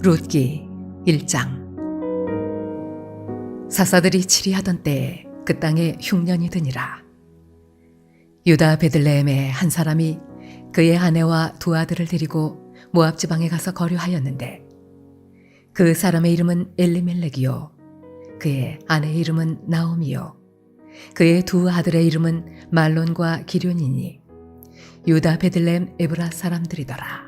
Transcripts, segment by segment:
룻기 1장. 사사들이 치리하던 때에 그 땅에 흉년이 드니라. 유다 베들레헴의 한 사람이 그의 아내와 두 아들을 데리고 모압 지방에 가서 거류하였는데 그 사람의 이름은 엘리멜렉이요. 그의 아내의 이름은 나오미요. 그의 두 아들의 이름은 말론과 기륜이니. 유다 베들레헴 에브라 사람들이더라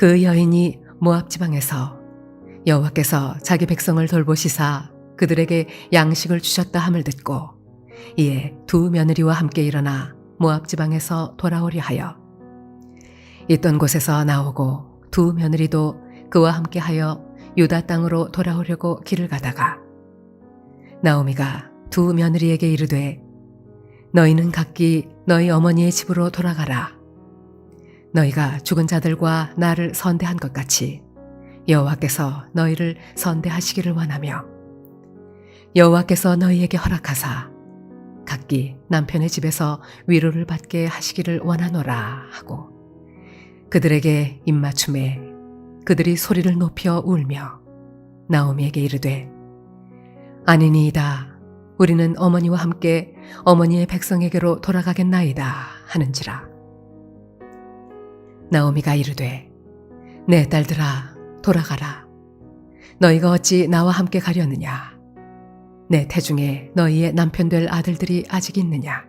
그 여인이 모압 지방에서 여호와께서 자기 백성을 돌보시사 그들에게 양식을 주셨다 함을 듣고 이에 두 며느리와 함께 일어나 모압 지방에서 돌아오려 하여 있던 곳에서 나오고 두 며느리도 그와 함께 하여 유다 땅으로 돌아오려고 길을 가다가 나오미가 두 며느리에게 이르되 너희는 각기 너희 어머니의 집으로 돌아가라 너희가 죽은 자들과 나를 선대한 것 같이 여호와께서 너희를 선대하시기를 원하며 여호와께서 너희에게 허락하사 각기 남편의 집에서 위로를 받게 하시기를 원하노라 하고 그들에게 입맞춤에 그들이 소리를 높여 울며 나오미에게 이르되 아니니이다. 우리는 어머니와 함께 어머니의 백성에게로 돌아가겠나이다 하는지라 나오미가 이르되 내 딸들아 돌아가라. 너희가 어찌 나와 함께 가려느냐? 내 태중에 너희의 남편 될 아들들이 아직 있느냐?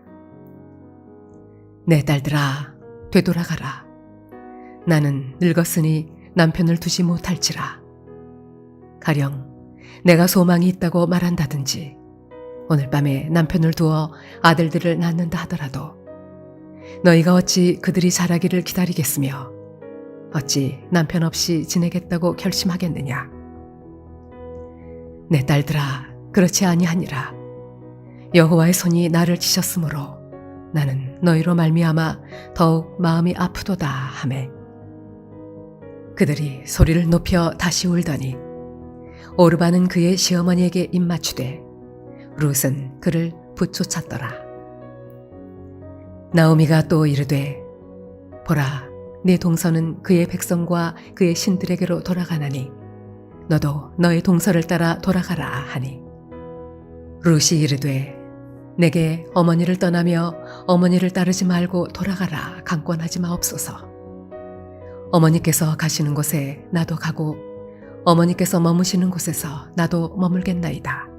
내 딸들아 되돌아가라. 나는 늙었으니 남편을 두지 못할지라. 가령 내가 소망이 있다고 말한다든지 오늘 밤에 남편을 두어 아들들을 낳는다 하더라도 너희가 어찌 그들이 자라기를 기다리겠으며 어찌 남편 없이 지내겠다고 결심하겠느냐? 내 딸들아 그렇지 아니하니라. 여호와의 손이 나를 치셨으므로 나는 너희로 말미암아 더욱 마음이 아프도다 하매. 그들이 소리를 높여 다시 울더니 오르바는 그의 시어머니에게 입맞추되 룻은 그를 붙쫓았더라 나오미가 또 이르되 보라 네 동서는 그의 백성과 그의 신들에게로 돌아가나니 너도 너의 동서를 따라 돌아가라 하니. 룻이 이르되 내게 어머니를 떠나며 어머니를 따르지 말고 돌아가라 강권하지 마옵소서. 어머니께서 가시는 곳에 나도 가고 어머니께서 머무시는 곳에서 나도 머물겠나이다.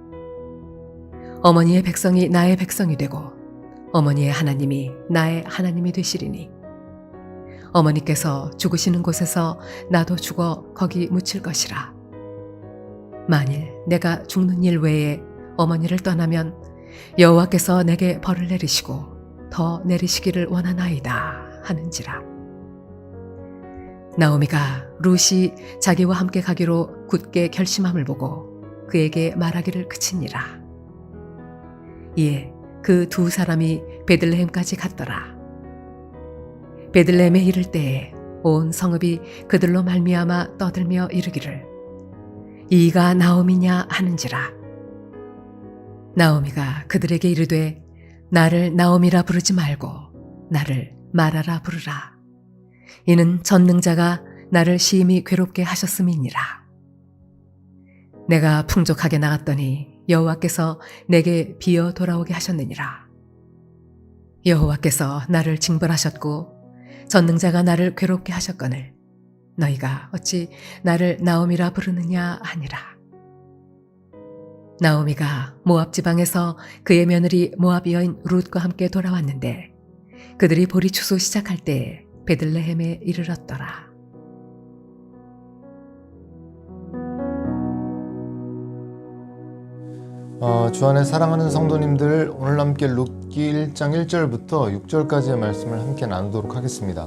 어머니의 백성이 나의 백성이 되고 어머니의 하나님이 나의 하나님이 되시리니. 어머니께서 죽으시는 곳에서 나도 죽어 거기 묻힐 것이라. 만일 내가 죽는 일 외에 어머니를 떠나면 여호와께서 내게 벌을 내리시고 더 내리시기를 원하나이다 하는지라. 나오미가 룻이 자기와 함께 가기로 굳게 결심함을 보고 그에게 말하기를 그치니라. 이에 그 두 사람이 베들레헴까지 갔더라. 베들레헴에 이를 때에 온 성읍이 그들로 말미암아 떠들며 이르기를 이가 나오미냐 하는지라. 나오미가 그들에게 이르되 나를 나오미라 부르지 말고 나를 마라라 부르라. 이는 전능자가 나를 심히 괴롭게 하셨음이니라. 내가 풍족하게 나갔더니 여호와께서 내게 비어 돌아오게 하셨느니라 여호와께서 나를 징벌하셨고 전능자가 나를 괴롭게 하셨거늘 너희가 어찌 나를 나오미라 부르느냐 하니라. 나오미가 모압 지방에서 그의 며느리 모압 여인 룻과 함께 돌아왔는데 그들이 보리 추수 시작할 때 베들레헴에 이르렀더라. 어, 주 안에 사랑하는 성도님들 오늘 함께 룻기 1장 1절부터 6절까지의 말씀을 함께 나누도록 하겠습니다.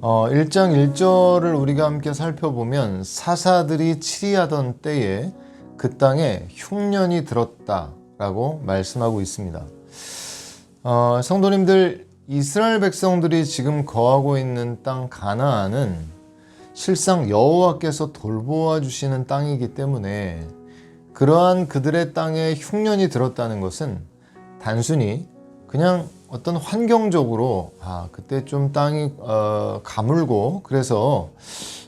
어, 1장 1절을 우리가 함께 살펴보면 사사들이 치리하던 때에 그 땅에 흉년이 들었다라고 말씀하고 있습니다. 어, 성도님들 이스라엘 백성들이 지금 거하고 있는 땅 가나안은 실상 여호와께서 돌보아 주시는 땅이기 때문에 그러한 그들의 땅에 흉년이 들었다는 것은 단순히 그냥 어떤 환경적으로 아 그때 좀 땅이 어, 가물고 그래서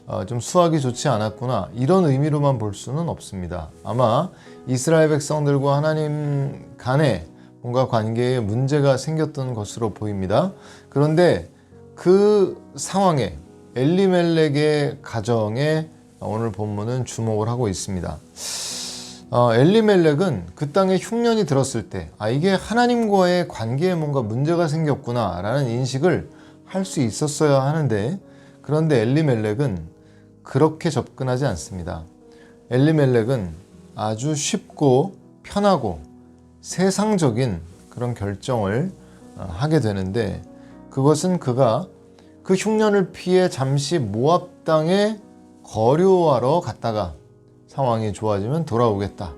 어, 좀 수확이 좋지 않았구나 이런 의미로만 볼 수는 없습니다. 아마 이스라엘 백성들과 하나님 간에 뭔가 관계에 문제가 생겼던 것으로 보입니다. 그런데 그 상황에 엘리멜렉의 가정에 오늘 본문은 주목을 하고 있습니다. 어, 엘리멜렉은 그 땅에 흉년이 들었을 때, 아, 이게 하나님과의 관계에 뭔가 문제가 생겼구나, 라는 인식을 할 수 있었어야 하는데, 그런데 엘리멜렉은 그렇게 접근하지 않습니다. 엘리멜렉은 아주 쉽고 편하고 세상적인 그런 결정을 어, 하게 되는데, 그것은 그가 그 흉년을 피해 잠시 모압 땅에 거류하러 갔다가 상황이 좋아지면 돌아오겠다.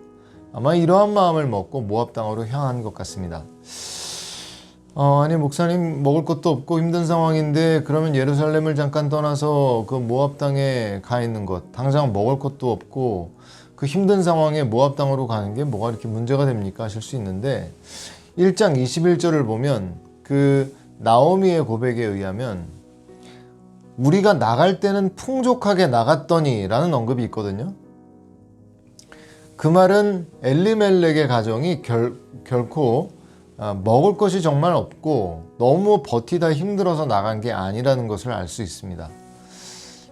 아마 이러한 마음을 먹고 모압 땅으로 향한 것 같습니다. 어, 아니 목사님 먹을 것도 없고 힘든 상황인데 그러면 예루살렘을 잠깐 떠나서 그 모압 땅에 가 있는 것 당장 먹을 것도 없고 그 힘든 상황에 모압 땅으로 가는 게 뭐가 이렇게 문제가 됩니까 하실 수 있는데 1장 21절을 보면 그 나오미의 고백에 의하면 우리가 나갈 때는 풍족하게 나갔더니 라는 언급이 있거든요. 그 말은 엘리멜렉의 가정이 결, 결코 아, 먹을 것이 정말 없고 너무 버티다 힘들어서 나간 게 아니라는 것을 알 수 있습니다.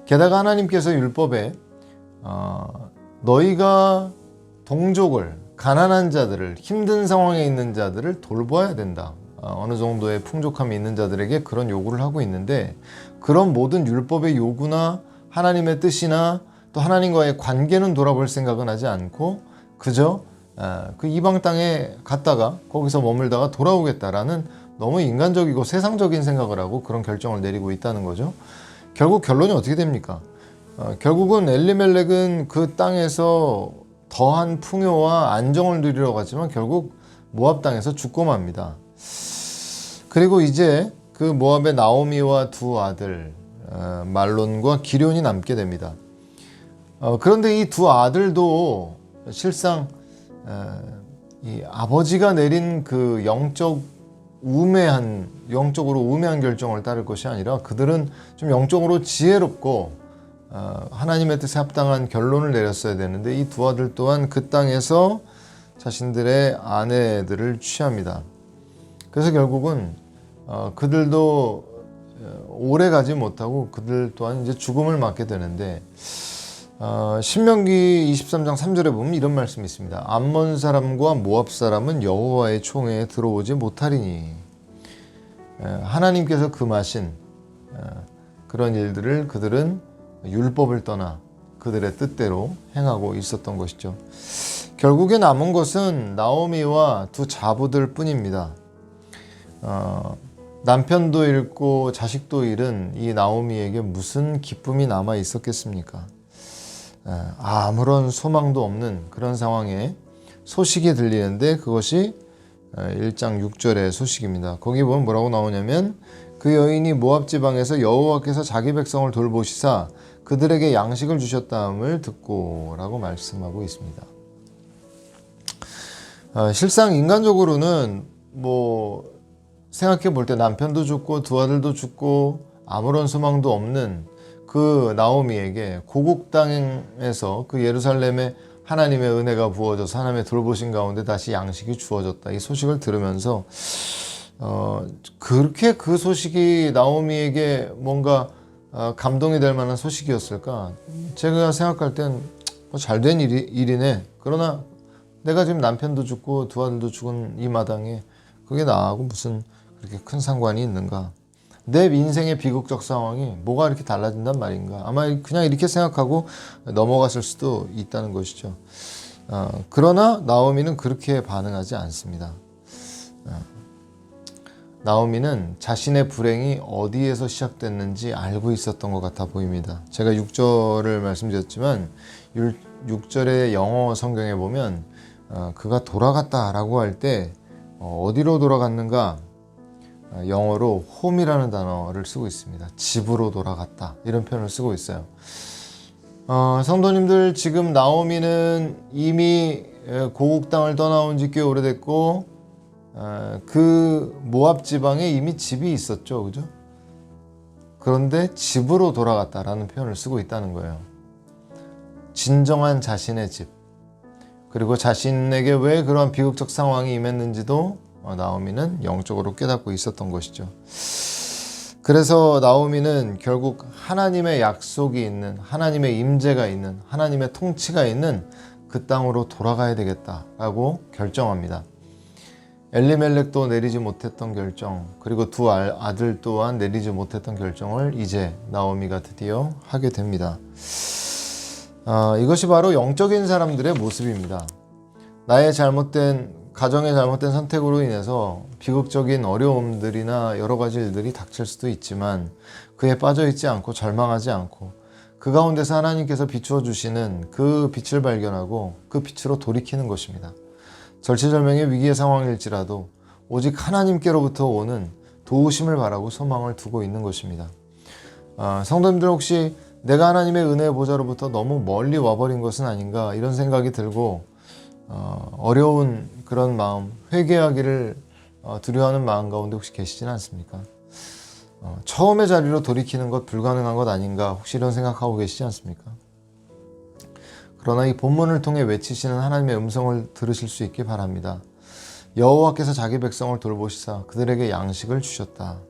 게다가 하나님께서 율법에 어, 너희가 동족을 가난한 자들을 힘든 상황에 있는 자들을 돌봐야 된다. 어, 어느 정도의 풍족함이 있는 자들에게 그런 요구를 하고 있는데 그런 모든 율법의 요구나 하나님의 뜻이나 또 하나님과의 관계는 돌아볼 생각은 하지 않고 그저 아, 그 이방 땅에 갔다가 거기서 머물다가 돌아오겠다라는 너무 인간적이고 세상적인 생각을 하고 그런 결정을 내리고 있다는 거죠. 결국 결론이 어떻게 됩니까? 어, 결국은 엘리멜렉은 그 땅에서 더한 풍요와 안정을 누리러 갔지만 결국 모압 땅에서 죽고 맙니다. 그리고 이제 그 모압의 나오미와 두 아들 어, 말론과 기련이 남게 됩니다. 어, 그런데 이 두 아들도 실상 어, 이 아버지가 내린 그 영적 우매한 영적으로 우매한 결정을 따를 것이 아니라 그들은 좀 영적으로 지혜롭고 어, 하나님의 뜻에 합당한 결론을 내렸어야 되는데 이 두 아들 또한 그 땅에서 자신들의 아내들을 취합니다. 그래서 결국은 어, 그들도 어, 오래 가지 못하고 그들 또한 이제 죽음을 맞게 되는데 어, 신명기 23장 3절에 보면 이런 말씀이 있습니다. 암몬 사람과 모압 사람은 여호와의 총회에 들어오지 못하리니 에, 하나님께서 금하신 에, 그런 일들을 그들은 율법을 떠나 그들의 뜻대로 행하고 있었던 것이죠. 결국에 남은 것은 나오미와 두 자부들 뿐입니다. 어, 남편도 잃고 자식도 잃은 이 나오미에게 무슨 기쁨이 남아 있었겠습니까? 에, 아무런 소망도 없는 그런 상황에 소식이 들리는데 그것이 1장 6절의 소식입니다. 거기 보면 뭐라고 나오냐면 그 여인이 모압 지방에서 여호와께서 자기 백성을 돌보시사 그들에게 양식을 주셨다함을 듣고라고 말씀하고 있습니다. 어, 실상 인간적으로는 뭐 생각해 볼 때 남편도 죽고 두 아들도 죽고 아무런 소망도 없는 그 나오미에게 고국 땅에서 그 예루살렘에 하나님의 은혜가 부어져서 하나님의 돌보신 가운데 다시 양식이 주어졌다. 이 소식을 들으면서 어, 그렇게 그 소식이 나오미에게 뭔가 어, 감동이 될 만한 소식이었을까? 제가 생각할 땐 뭐 잘된 일이, 일이네. 그러나 내가 지금 남편도 죽고 두 아들도 죽은 이 마당에 그게 나하고 무슨 그렇게 큰 상관이 있는가? 내 인생의 비극적 상황이 뭐가 이렇게 달라진단 말인가? 아마 그냥 이렇게 생각하고 넘어갔을 수도 있다는 것이죠. 어, 그러나 나오미는 그렇게 반응하지 않습니다. 어, 나오미는 자신의 불행이 어디에서 시작됐는지 알고 있었던 것 같아 보입니다. 제가 6절을 말씀드렸지만 6절의 영어 성경에 보면 어, 그가 돌아갔다라고 할 때 어디로 돌아갔는가 어, 영어로 home이라는 단어를 쓰고 있습니다. 집으로 돌아갔다 이런 표현을 쓰고 있어요. 어, 성도님들 지금 나오미는 이미 에, 고국 땅을 떠나온 지 꽤 오래됐고 어, 그 모압 지방에 이미 집이 있었죠, 그죠? 그런데 집으로 돌아갔다라는 표현을 쓰고 있다는 거예요. 진정한 자신의 집. 그리고 자신에게 왜 그런 비극적 상황이 임했는지도 어, 나오미는 영적으로 깨닫고 있었던 것이죠. 그래서 나오미는 결국 하나님의 약속이 있는 하나님의 임재가 있는 하나님의 통치가 있는 그 땅으로 돌아가야 되겠다라고 결정합니다. 엘리멜렉도 내리지 못했던 결정 그리고 두 알- 아들 또한 내리지 못했던 결정을 이제 나오미가 드디어 하게 됩니다. 아, 이것이 바로 영적인 사람들의 모습입니다. 나의 잘못된 가정의 잘못된 선택으로 인해서 비극적인 어려움들이나 여러 가지 일들이 닥칠 수도 있지만 그에 빠져 있지 않고 절망하지 않고 그 가운데서 하나님께서 비추어 주시는 그 빛을 발견하고 그 빛으로 돌이키는 것입니다. 절체절명의 위기의 상황일지라도 오직 하나님께로부터 오는 도우심을 바라고 소망을 두고 있는 것입니다. 아, 성도님들 혹시 내가 하나님의 은혜의 보좌로부터 너무 멀리 와버린 것은 아닌가 이런 생각이 들고 어, 어려운 그런 마음, 회개하기를 어, 두려워하는 마음 가운데 혹시 계시지는 않습니까? 어, 처음의 자리로 돌이키는 것 불가능한 것 아닌가 혹시 이런 생각하고 계시지 않습니까? 그러나 이 본문을 통해 외치시는 하나님의 음성을 들으실 수 있기 바랍니다. 여호와께서 자기 백성을 돌보시사 그들에게 양식을 주셨다.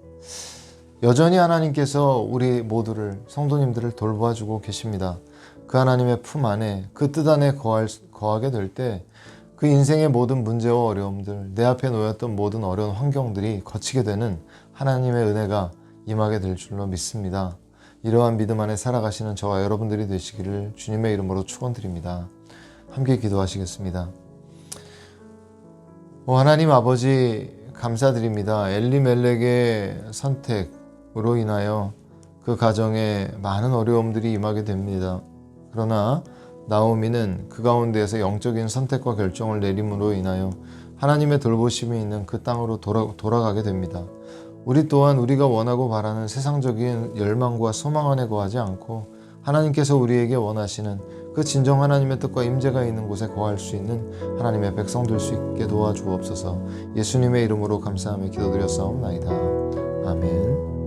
여전히 하나님께서 우리 모두를 성도님들을 돌보아주고 계십니다. 그 하나님의 품 안에 그 뜻 안에 거할, 거하게 될 때 그 인생의 모든 문제와 어려움들 내 앞에 놓였던 모든 어려운 환경들이 거치게 되는 하나님의 은혜가 임하게 될 줄로 믿습니다. 이러한 믿음 안에 살아가시는 저와 여러분들이 되시기를 주님의 이름으로 축원드립니다. 함께 기도하시겠습니다. 오 하나님 아버지 감사드립니다. 엘리멜렉의 선택으로 인하여 그 가정에 많은 어려움들이 임하게 됩니다. 그러나 나오미는 그 가운데에서 영적인 선택과 결정을 내림으로 인하여 하나님의 돌보심이 있는 그 땅으로 돌아, 돌아가게 됩니다. 우리 또한 우리가 원하고 바라는 세상적인 열망과 소망 안에 거하지 않고 하나님께서 우리에게 원하시는 그 진정 하나님의 뜻과 임재가 있는 곳에 거할 수 있는 하나님의 백성 될 수 있게 도와주옵소서. 예수님의 이름으로 감사하며 기도드렸사옵나이다. 아멘.